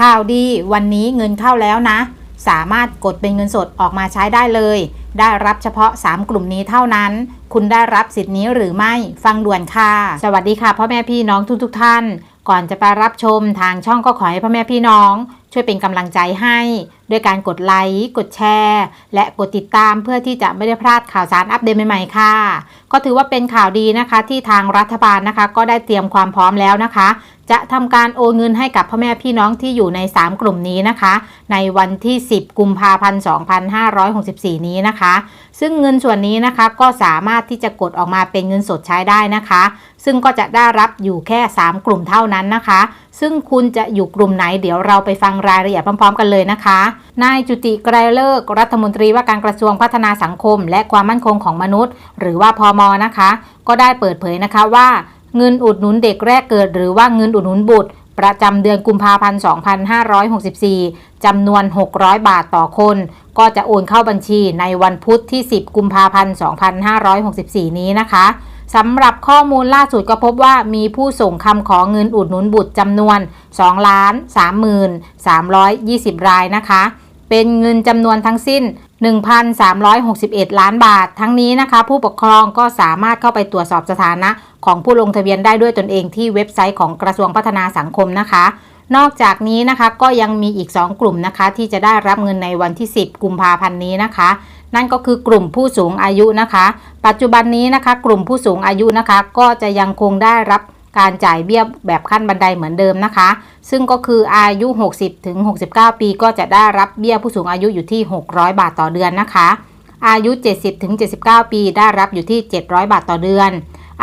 ข่าวดีวันนี้เงินเข้าแล้วนะ สามารถกดเป็นเงินสดออกมาใช้ได้เลย ได้รับเฉพาะ 3 กลุ่มนี้เท่านั้น คุณได้รับสิทธิ์นี้หรือไม่ฟังด่วนค่ะ สวัสดีค่ะพ่อแม่พี่น้องทุกๆทท่าน ก่อนจะไปรับชมทางช่องก็ขอให้พ่อแม่พี่น้อง ช่วยเป็นกำลังใจให้ด้วยการกดไลค์กดแชร์ และกดติดตามเพื่อที่จะไม่ได้พลาดข่าวสารอัปเดตใหม่ๆค่ะ ก็ถือว่าเป็นข่าวดีนะคะที่ทางรัฐบาลนะคะ ก็ได้เตรียมความพร้อมแล้วนะคะ จะทำการโอนเงินให้กับพ่อแม่พี่น้องที่อยู่ใน 3 กลุ่มนี้นะคะ ในวันที่ 10 กุมภาพันธ์ 2564 นี้นะคะ ซึ่งเงินส่วนนี้นะคะก็สามารถที่จะกดออกมาเป็นเงินสดใช้ได้นะคะ ซึ่งก็จะได้รับอยู่แค่ 3 กลุ่มเท่านั้นนะคะ ซึ่งคุณจะอยู่กลุ่มไหนเดี๋ยวเราไปฟังรายละเอียดพร้อม ๆ กันเลยนะคะนายจุติไกรเลิกรัฐมนตรีว่าการกระทรวงพัฒนาสังคม และความมั่นคงของมนุษย์ หรือว่าพอมนะคะ ก็ได้เปิดเผยนะคะว่า เงินอุดหนุนเด็กแรกเกิด หรือว่าเงินอุดหนุนบุตร ประจำเดือนกุมภาพันธ์ 2564 จำนวน 600 บาทต่อคน ก็จะโอนเข้าบัญชีในวันพุธที่ 10 กุมภาพันธ์ 2564 นี้นะคะสำหรับข้อมูลล่าสุดก็พบว่ามีผู้ส่งคำขอเงินอุดหนุนบุตรจำนวน2ล้าน3,320 รายนะคะ เป็นเงินจำนวนทั้งสิ้น 1,361 ล้านบาท ทั้งนี้นะคะ ผู้ปกครองก็สามารถเข้าไปตรวจสอบสถานะ ของผู้ลงทะเบียนได้ด้วยตนเองที่เว็บไซต์ของกระทรวงพัฒนาสังคมนะคะ นอกจากนี้นะคะก็ยังมีอีก 2 กลุ่มนะคะ ที่จะได้รับเงินในวันที่ 10 กุมภาพันธ์นี้นะคะ นั่นก็คือกลุ่มผู้สูงอายุนะคะ ปัจจุบันนี้นะคะ กลุ่มผู้สูงอายุนะคะ ก็จะยังคงได้รับ การจ่ายเบี้ยแบบขั้นบันไดเหมือนเดิมนะคะ ซึ่งก็คืออายุ 60ถึง69 ปีก็จะได้รับเบี้ยผู้สูงอายุอยู่ที่ 600 บาทต่อเดือนนะคะ อายุ 70ถึง79 ปีได้รับอยู่ที่ 700 บาทต่อเดือน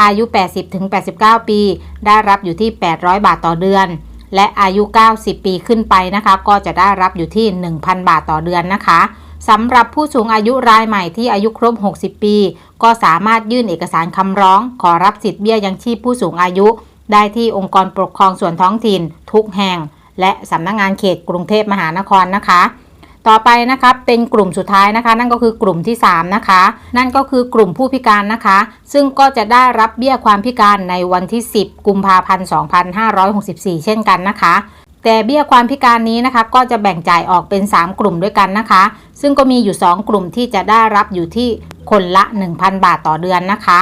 อายุ 80ถึง89 ปี ได้รับอยู่ที่ 800 บาทต่อเดือน และอายุ 90 ปีขึ้นไปนะคะ ก็จะได้รับอยู่ที่ 1,000 บาทต่อเดือนนะคะ สำหรับผู้สูงอายุรายใหม่ที่อายุครบ 60 ปี ก็สามารถยื่นเอกสารคำร้อง ขอรับสิทธิเบี้ยยังชีพผู้สูงอายุ ได้ที่องค์กรปกครองส่วนท้องถิ่น ทุกแห่ง และสำนักงงานเขตกรุงเทพมหานครนะคะ ต่อไปนะคะเป็นกลุ่มสุดท้ายนะคะ นั่นก็คือกลุ่มที่ 3 นะคะ นั่นก็คือกลุ่มผู้พิการนะคะ ซึ่งก็จะได้รับเบี้ยความพิการในวันที่ 10 กุมภาพันธ์ 2564 เช่นกันนะคะ แต่เบี้ยความพิการนี้นะคะ ก็จะแบ่งจ่ายออกเป็น 3 กลุ่มด้วยกันนะคะ ซึ่งก็มีอยู่ 2 กลุ่มที่จะได้รับอยู่ที่คนละ 1,000 บาทต่อเดือนนะคะ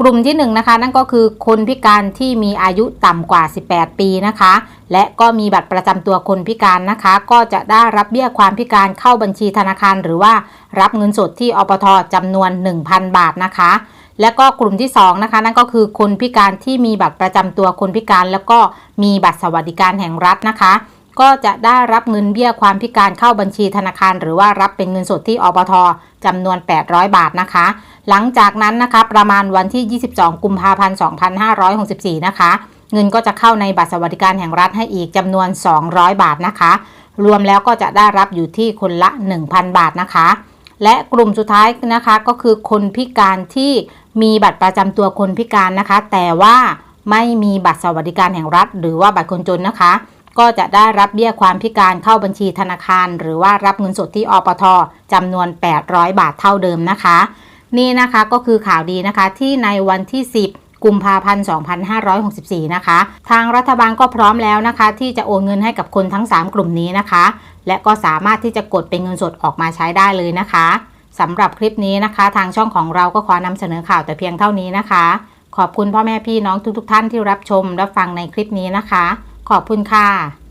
กลุ่มที่1นนะคะนั่นก็คือคนพิการที่มีอายุต่ำกว่า 18 ปีนะคะ และก็มีบัตรประจำตัวคนพิการนะคะ ก็จะได้รับเบี้ยความพิการเข้าบัญชีธนาคาร หรือว่ารับเงินสดที่อปทจำนวน 1,000 บาทนะคะ และก็กลุ่มที่2นะคะนั่นก็คือคนพิการที่มีบัตรประจำตัวคนพิการ แล้วก็มีบัตรสวัสดิการแห่งรัฐนะคะ ก็จะได้รับเงินเบี้ยความพิการเข้าบัญชีธนาคาร หรือว่ารับเป็นเงินสดที่อปทจำนวน 800 บาทนะคะ หลังจากนั้นนะคะประมาณวันที่ 22 กุมภาพันธ์ 2564 นะคะ เงินก็จะเข้าในบัตรสวัสดิการแห่งรัฐให้อีกจำนวน 200 บาทนะคะ รวมแล้วก็จะได้รับอยู่ที่คนละ 1,000 บาทนะคะ และกลุ่มสุดท้ายนะคะก็คือคนพิการที่มีบัตรประจำตัวคนพิการนะคะ แต่ว่าไม่มีบัตรสวัสดิการแห่งรัฐ หรือว่าบัตรคนจนนะคะ ก็จะได้รับเบี้ยความพิการเข้าบัญชีธนาคาร หรือว่ารับเงินสดที่อปทจำนวน 800 บาทเท่าเดิมนะคะ นี่นะคะก็คือข่าวดีนะคะที่ในวันที่ 10กุมภาพันธ์ 2564 นะคะ ทางรัฐบาลก็พร้อมแล้วนะคะ ที่จะโอนเงินให้กับคนทั้ง 3 กลุ่มนี้นะคะ และก็สามารถที่จะกดเป็นเงินสดออกมาใช้ได้เลยนะคะสำหรับคลิปนี้นะคะ ทางช่องของเราก็ขอนำเสนอข่าวแต่เพียงเท่านี้นะคะ ขอบคุณพ่อแม่พี่น้องทุกๆทท่านที่รับชมรับฟังในคลิปนี้นะคะ ขอบคุณค่ะ